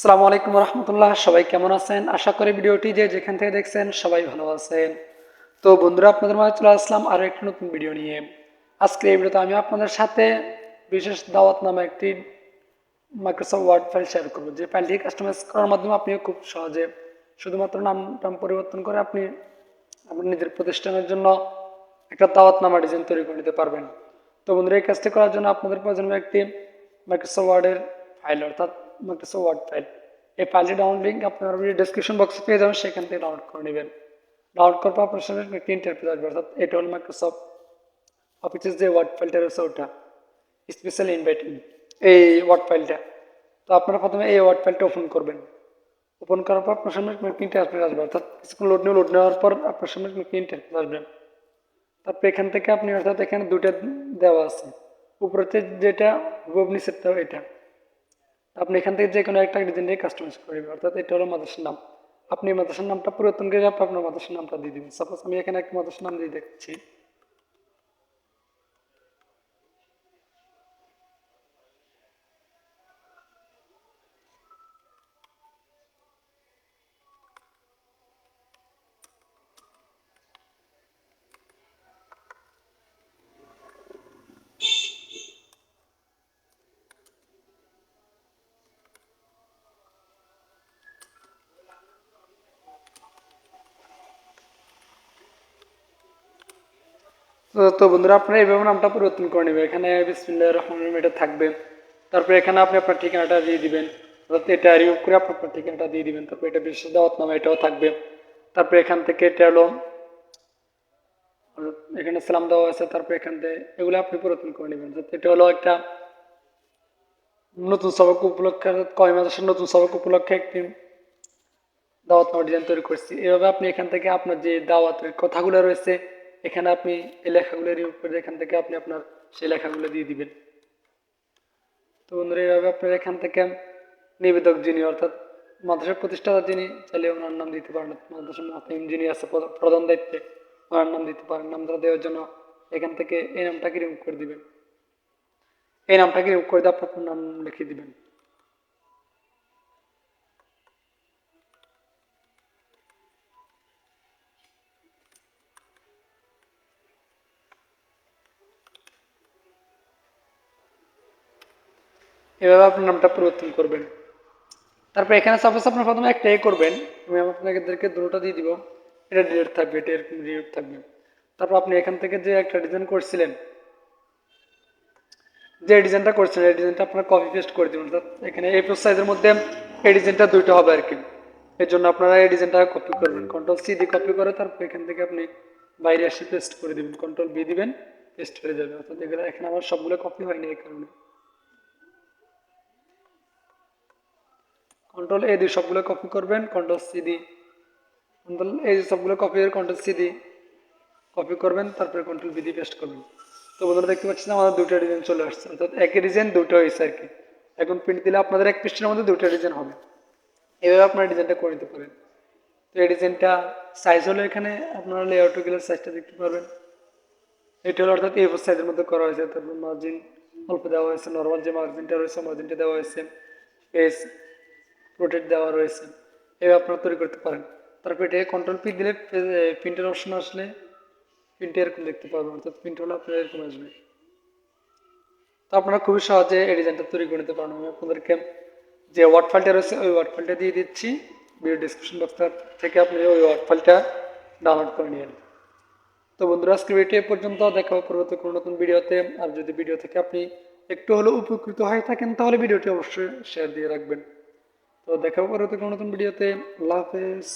আসসালামু আলাইকুম রহমতুল্লাহ, সবাই কেমন আছেন? আশা করি ভিডিওটি যে যেখান থেকে দেখছেন সবাই ভালো আছেন। তো বন্ধুরা, আপনাদের মাঝে চলে আসলাম আরও একটি নতুন ভিডিও নিয়ে। আজকে এই ভিডিওতে আমি আপনাদের সাথে বিশেষ দাওয়াত নামে একটি মাইক্রোসফট ওয়ার্ড ফাইল শেয়ার করব। যে ফাইলটি কাস্টমাইজ করার মাধ্যমে আপনি খুব সহজে শুধুমাত্র নাম টাম পরিবর্তন করে আপনি আপনার নিজের প্রতিষ্ঠানের জন্য একটা দাওয়াত নামা ডিজাইন তৈরি করে নিতে পারবেন। তো বন্ধুরা, এই কাজটি করার জন্য আপনাদের প্রয়োজন একটি মাইক্রোসফট ওয়ার্ডের ফাইল অর্থাৎ মাইক্রোসফট ওয়ার্ড ফাইল এই ফাইলটি ডাউনলোড লিঙ্ক আপনার ডিসক্রিপশন বক্সে পেয়ে যাবেন, সেখান থেকে ডাউনলোড করে নেবেন। ডাউনলোড করার পর আপনার সামনে একটি ইন্টারফেস আসবে, অর্থাৎ এটা হল মাইক্রোসফট অফিসের যে ওয়ার্ড ফাইলটা রয়েছে, ওটা স্পেশাল ইনভাইটিং এই ওয়ার্ড ফাইলটা তো আপনারা প্রথমে এই ওয়ার্ড ফাইলটা ওপেন করবেন। ওপেন করার পর আপনার সামনে একটি ইন্টারফেস আসবে, অর্থাৎ কিছুক্ষণ লোড নিয়ে লোড নেওয়ার পর আপনার সামনে একটি ইন্টারফেস আসবে। তারপর এখান থেকে আপনি, অর্থাৎ এখানে দুইটা দেওয়া আছে। উপরেতে যেটা নিচেরটাও এটা। আপনি এখান থেকে যে কোনো একটা ডিজাইন দিয়ে কাস্টমাইজ করবে অর্থাৎ এটা হলো মাদ্রাসার নাম। আপনি মাদ্রাসার নামটা পরিবর্তন করে আপনি আপনার মাদ্রাসার নামটা দিয়ে দেবেন। সাপোজ আমি এখানে একটা মাদ্রাসার নাম দিয়ে দেখছি। তো বন্ধুরা, আপনারা এইভাবে নামটা পরিবর্তন করে নেবেন। এখানে বিসমিল্লাহ রহমান এটা থাকবে। তারপরে এখানে আপনি আপনার ঠিকানাটা দিয়ে দিবেন। অর্থাৎ এটা রিমুভ করে আপনি আপনার ঠিকানাটা দিয়ে দিবেন। তারপরে এটা বিশেষ দাওয়াত নামে, এটাও থাকবে। তারপরে এখান থেকে এটা হলো, এখানে সালাম দেওয়া আছে তারপরে এখান থেকে এগুলো আপনি পরিবর্তন করে নেবেন। এটা হলো একটা নতুন সবক উপলক্ষে কয় মাসের নতুন সবক উপলক্ষে একটি দাওয়াত নামা ডিজাইন তৈরি করছি। এভাবে আপনি এখান থেকে আপনার যে দাওয়াতের কথাগুলো রয়েছে এখানে আপনি এই লেখাগুলো রিমুভ করে এখান থেকে আপনি আপনার সেই লেখাগুলো দিয়ে দিবেন। তো বন্ধুরা এইভাবে আপনার এখান থেকে নিবেদক যিনি, অর্থাৎ মাদ্রাসার প্রতিষ্ঠাতা যিনি, চাইলে ওনার নাম দিতে পারেন মাদ্রাসার যিনি আছে প্রধান দায়িত্বে ওনার নাম দিতে পারেন। নামটা দেওয়ার জন্য এখান থেকে এই নামটাকে রিমুভ করে দিবেন। এই নামটাকে রিমুভ করে দিয়ে আপনার নাম লিখে দিবেন। এভাবে আপনার নামটা পরিবর্তন করবেন। তারপর এখানে সাপোজ আপনার প্রথমে একটা এ করবেন, আমি আপনাদেরকে দুটোটা দিয়ে দিব। এটা ডিলেট থাকবে, এটা এরকম ডিলেট থাকবে। তারপর আপনি এখান থেকে যে একটা ডিজাইন করছিলেন, যে ডিজাইনটা করছিলেন, এই ডিজাইনটা আপনার কপি পেস্ট করে দিবেন। অর্থাৎ এখানে এই সাইজের মধ্যে এই ডিজাইনটা দুইটা হবে আর কি এর জন্য আপনারা এই ডিজাইনটা কপি করবেন। কন্ট্রোল সি দিয়ে কপি করে তারপর এখান থেকে আপনি বাইরে এসে পেস্ট করে দিবেন। কন্ট্রোল বি দিবেন পেস্ট হয়ে যাবে। অর্থাৎ এখানে আমার সবগুলো কপি হয়নি এই কারণে। কন্ট্রোল এ দিয়ে সবগুলো কপি করবেন কন্ট্রোল সি দি কন্ট্রোল এই সবগুলো কপি করে কন্ট্রোল সি দি কপি করবেন, তারপরে কন্ট্রোল বি দিয়ে পেস্ট করবেন। তো বন্ধুরা দেখতে পাচ্ছেন আমাদের দুটো ডিজাইন চলে আসছে, অর্থাৎ একই ডিজাইন দুটো হয়েছে আর কি। এখন প্রিন্ট দিলে আপনাদের এক পৃষ্ঠের মধ্যে দুটো ডিজাইন হবে। এভাবে আপনারা ডিজাইনটা করে নিতে পারেন। তো এই ডিজাইনটা সাইজ হলো এখানে, আপনারা লেআউট গেলে সাইজটা দেখতে পারবেন। এটা হলো অর্থাৎ এই সাইজের মধ্যে করা হয়েছে, তারপর মার্জিন অল্প দেওয়া হয়েছে নর্মাল যে মার্জিনটা রয়েছে মার্জিনটা দেওয়া হয়েছে পেজ রোটেট দেওয়া রয়েছে। এভাবে আপনারা তৈরি করতে পারেন। তারপর এটাকে কন্ট্রোল পি দিলে প্রিন্টের অপশন আসলে প্রিন্টে এরকম দেখতে পারবেন। অর্থাৎ প্রিন্ট হলে আপনার এরকম আসবে। তো আপনারা খুবই সহজে এই ডিজাইনটা তৈরি করে নিতে পারেন আমি আপনাদেরকে যে ওয়ার্ড ফাইলটা রয়েছে, ওই ওয়ার্ড ফাইলটা দিয়ে দিচ্ছি। ভিডিও ডিসক্রিপশন বক্সটা থেকে আপনি ওই ওয়ার্ড ফাইলটা ডাউনলোড করে নিন। তো বন্ধুরা আজকে ভিডিওটি এ পর্যন্ত। দেখা হবে পরবর্তী কোনো নতুন ভিডিওতে আর যদি ভিডিও থেকে আপনি একটু হলেও উপকৃত হয়ে থাকেন, তাহলে ভিডিওটি অবশ্যই শেয়ার দিয়ে রাখবেন। তো দেখা হবে পরবর্তী কোনো নতুন ভিডিওতে আল্লাহ হাফেজ।